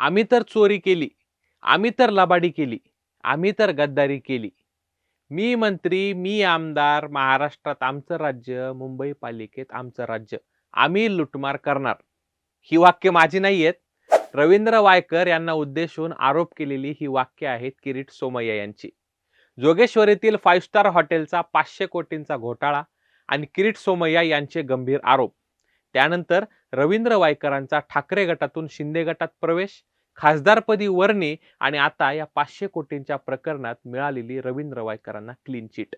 आम्ही तर चोरी केली आम्ही तर लबाडी केली आम्ही तर गद्दारी केली. मी मंत्री मी आमदार महाराष्ट्रात आमचं राज्य मुंबई पालिकेत आमचं राज्य आम्ही लुटमार करणार. ही वाक्य माझी नाही आहेत रवींद्र वायकर यांना उद्देशून आरोप केलेली ही वाक्य आहेत किरीट सोमय्या यांची. जोगेश्वरीतील फाईव्ह स्टार हॉटेलचा पाचशे कोटींचा घोटाळा आणि किरीट सोमय्या यांचे गंभीर आरोप. त्यानंतर रवींद्र वायकरांचा ठाकरे गटातून शिंदे गटात प्रवेश खासदारपदी वर्णी आणि आता या पाचशे कोटींच्या प्रकरणात मिळालेली रवींद्र वायकरांना क्लीन चिट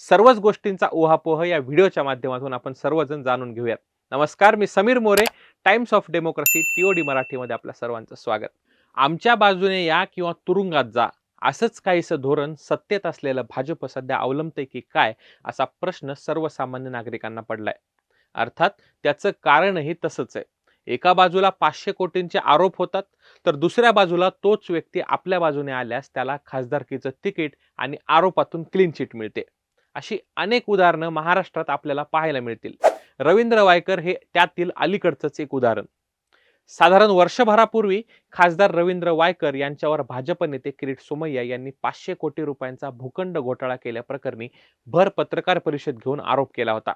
सर्वच गोष्टींचा ओहापोह या व्हिडिओच्या माध्यमातून आपण सर्वजण जाणून घेऊयात. नमस्कार मी Sameer More Times of Democracy TOD मराठीमध्ये आपल्या सर्वांचं स्वागत. आमच्या बाजूने या किंवा तुरुंगात जा असंच काहीसं धोरण सत्तेत असलेलं भाजप सध्या अवलंबते की काय असा प्रश्न सर्वसामान्य नागरिकांना पडलाय. अर्थात त्याचं कारणही तसंच आहे. एका बाजूला पाचशे कोटींचे आरोप होतात तर दुसऱ्या बाजूला तोच व्यक्ती आपल्या बाजूने आल्यास त्याला खासदारकीचं तिकीट आणि आरोपातून क्लीन चिट मिळते. अशी अनेक उदाहरणं महाराष्ट्रात आपल्याला पाहायला मिळतील. रवींद्र वायकर हे त्यातील अलीकडचंच एक उदाहरण. साधारण वर्षभरापूर्वी खासदार रवींद्र वायकर यांच्यावर भाजप नेते किरीट सोमय्या यांनी पाचशे कोटी रुपयांचा भूखंड घोटाळा केल्याप्रकरणी भर पत्रकार परिषद घेऊन आरोप केला होता.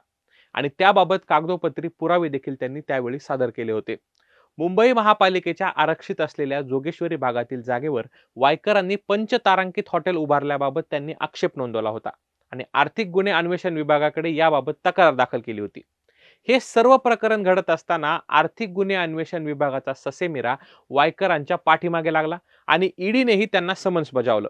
आणि त्याबाबत कागदोपत्री पुरावे देखील त्यांनी त्यावेळी सादर केले होते. मुंबई महापालिकेच्या आरक्षित असलेल्या जोगेश्वरी भागातील जागेवर वायकरांनी पंचतारांकित हॉटेल उभारल्याबाबत त्यांनी आक्षेप नोंदवला होता आणि आर्थिक गुन्हे अन्वेषण विभागाकडे याबाबत तक्रार दाखल केली होती. हे सर्व प्रकरण घडत असताना आर्थिक गुन्हे अन्वेषण विभागाचा ससेमिरा वायकरांच्या पाठीमागे लागला आणि ईडीनेही त्यांना समन्स बजावलं.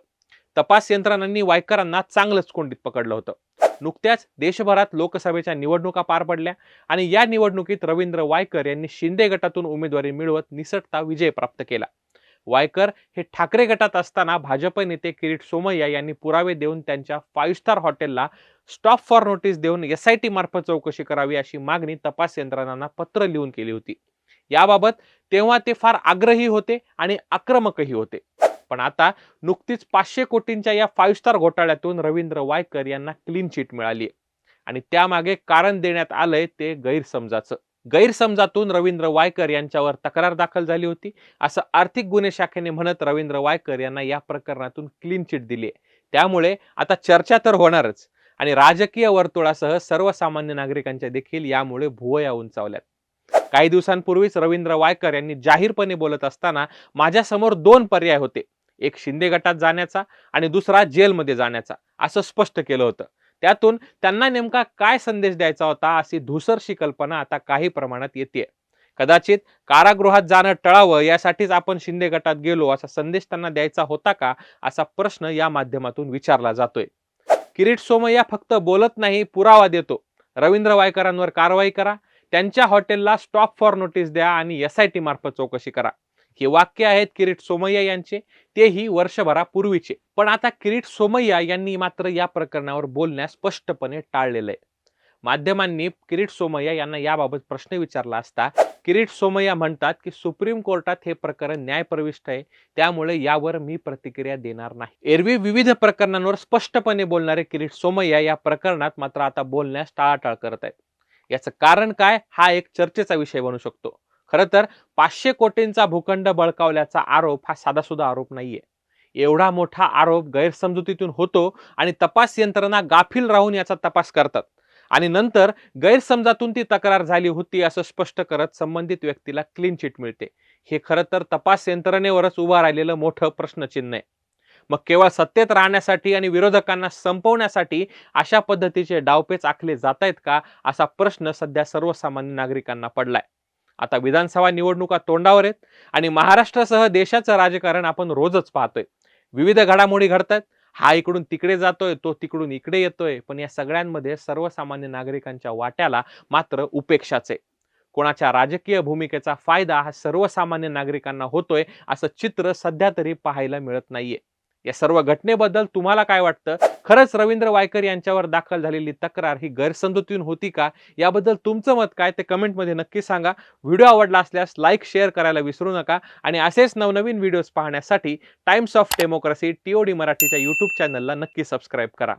तपास यंत्रणांनी वायकरांना चांगलंच कोंडीत पकडलं होतं. नुकत्याच देशभरात लोकसभेच्या निवडणुका पार पडल्या आणि या निवडणुकीत रवींद्र वायकर यांनी शिंदे गटातून उमेदवारी मिळवत निसटता विजय प्राप्त केला. वायकर हे ठाकरे गटात असताना भाजप नेते किरीट सोमय्या यांनी पुरावे देऊन त्यांच्या फाईव्ह स्टार हॉटेलला स्टॉप फॉर नोटीस देऊन एस आय टी मार्फत चौकशी करावी अशी मागणी तपास यंत्रणांना पत्र लिहून केली होती. याबाबत तेव्हा ते फार आग्रही होते आणि आक्रमकही होते. पण आता नुकतीच पाचशे कोटींच्या या फाईव्ह स्टार घोटाळ्यातून रवींद्र वायकर यांना क्लीन चिट मिळाली आणि त्यामागे कारण देण्यात आलंय ते गैरसमजाचं. गैरसमजातून रवींद्र वायकर यांच्यावर तक्रार दाखल झाली होती. असं आर्थिक गुन्हे शाखेने म्हणत रवींद्र वायकर यांना या प्रकरणातून क्लीन चिट दिली त्यामुळे आता चर्चा तर होणारच. आणि राजकीय वर्तुळासह सर्वसामान्य नागरिकांच्या देखील यामुळे भुवया उंचावल्यात. काही दिवसांपूर्वीच रवींद्र वायकर यांनी जाहीरपणे बोलत असताना माझ्यासमोर दोन पर्याय होते. एक शिंदे गटात जाण्याचा आणि दुसरा जेलमध्ये जाण्याचा असं स्पष्ट केलं होतं. त्यातून त्यांना नेमका काय संदेश द्यायचा होता अशी धुसरशी कल्पना आता काही प्रमाणात येते कदाचित कारागृहात जाणं टळावं यासाठीच आपण शिंदे गटात गेलो असा संदेश त्यांना द्यायचा होता का असा प्रश्न या माध्यमातून विचारला जातोय. किरीट सोमय्या फक्त बोलत नाही पुरावा देतो. रवींद्र वायकरांवर कारवाई करा त्यांच्या हॉटेलला स्टॉप फॉर नोटीस द्या आणि एस आय टी मार्फत चौकशी करा. हे वाक्य आहेत किरीट सोमय्या यांचे तेही वर्षभरापूर्वीचे. पण आता किरीट सोमय्या यांनी मात्र या प्रकरणावर बोलण्यास स्पष्टपणे टाळलेलं आहे. माध्यमांनी किरीट सोमय्या यांना याबाबत प्रश्न विचारला असता किरीट सोमय्या म्हणतात की सुप्रीम कोर्टात हे प्रकरण न्यायप्रविष्ट आहे त्यामुळे यावर मी प्रतिक्रिया देणार नाही. एरवी विविध प्रकरणांवर स्पष्टपणे बोलणारे किरीट सोमय्या या प्रकरणात मात्र आता बोलण्यास टाळाटाळ करत आहेत. याचं कारण काय? हा एक चर्चेचा विषय बनू शकतो. खरं तर पाचशे कोटींचा भूखंड बळकावल्याचा आरोप हा साधासुद्धा आरोप नाहीये. एवढा मोठा आरोप गैरसमजुतीतून होतो आणि तपास यंत्रणा गाफील राहून याचा तपास करतात. आणि नंतर गैरसमजातून ती तक्रार झाली होती असं स्पष्ट करत संबंधित व्यक्तीला क्लीन चिट मिळते. हे खरं तर तपास यंत्रणेवरच उभं राहिलेलं मोठं प्रश्नचिन्ह आहे. मग केवळ सत्तेत राहण्यासाठी आणि विरोधकांना संपवण्यासाठी अशा पद्धतीचे डावपेच आखले जात आहेत का असा प्रश्न सध्या सर्वसामान्य नागरिकांना पडलाय. आता विधानसभा निवडणुका तोंडावर आहेत आणि महाराष्ट्रासह देशाचं राजकारण आपण रोजच पाहतोय. विविध घडामोडी घडतात हा इकडून तिकडे जातोय तो तिकडून इकडे येतोय. पण या सगळ्यांमध्ये सर्वसामान्य नागरिकांच्या वाट्याला मात्र उपेक्षाच आहे. कोणाच्या राजकीय भूमिकेचा फायदा हा सर्वसामान्य नागरिकांना होतोय असं चित्र सध्या तरी पाहायला मिळत नाहीये. या सर्व घटनेबद्दल तुम्हाला काय वाटतं? खरंच रवींद्र वायकर यांच्यावर दाखल झालेली तक्रार ही गैरसमजुतीतून होती का? याबद्दल तुमचं मत काय? ते कमेंटमध्ये नक्की सांगा. व्हिडिओ आवडला असल्यास लाईक शेअर करायला विसरू नका. आणि असेच नवनवीन व्हिडिओज पाहण्यासाठी टाइम्स ऑफ डेमोक्रेसी टीओडी मराठीच्या युट्यूब चॅनलला नक्की सबस्क्राईब करा.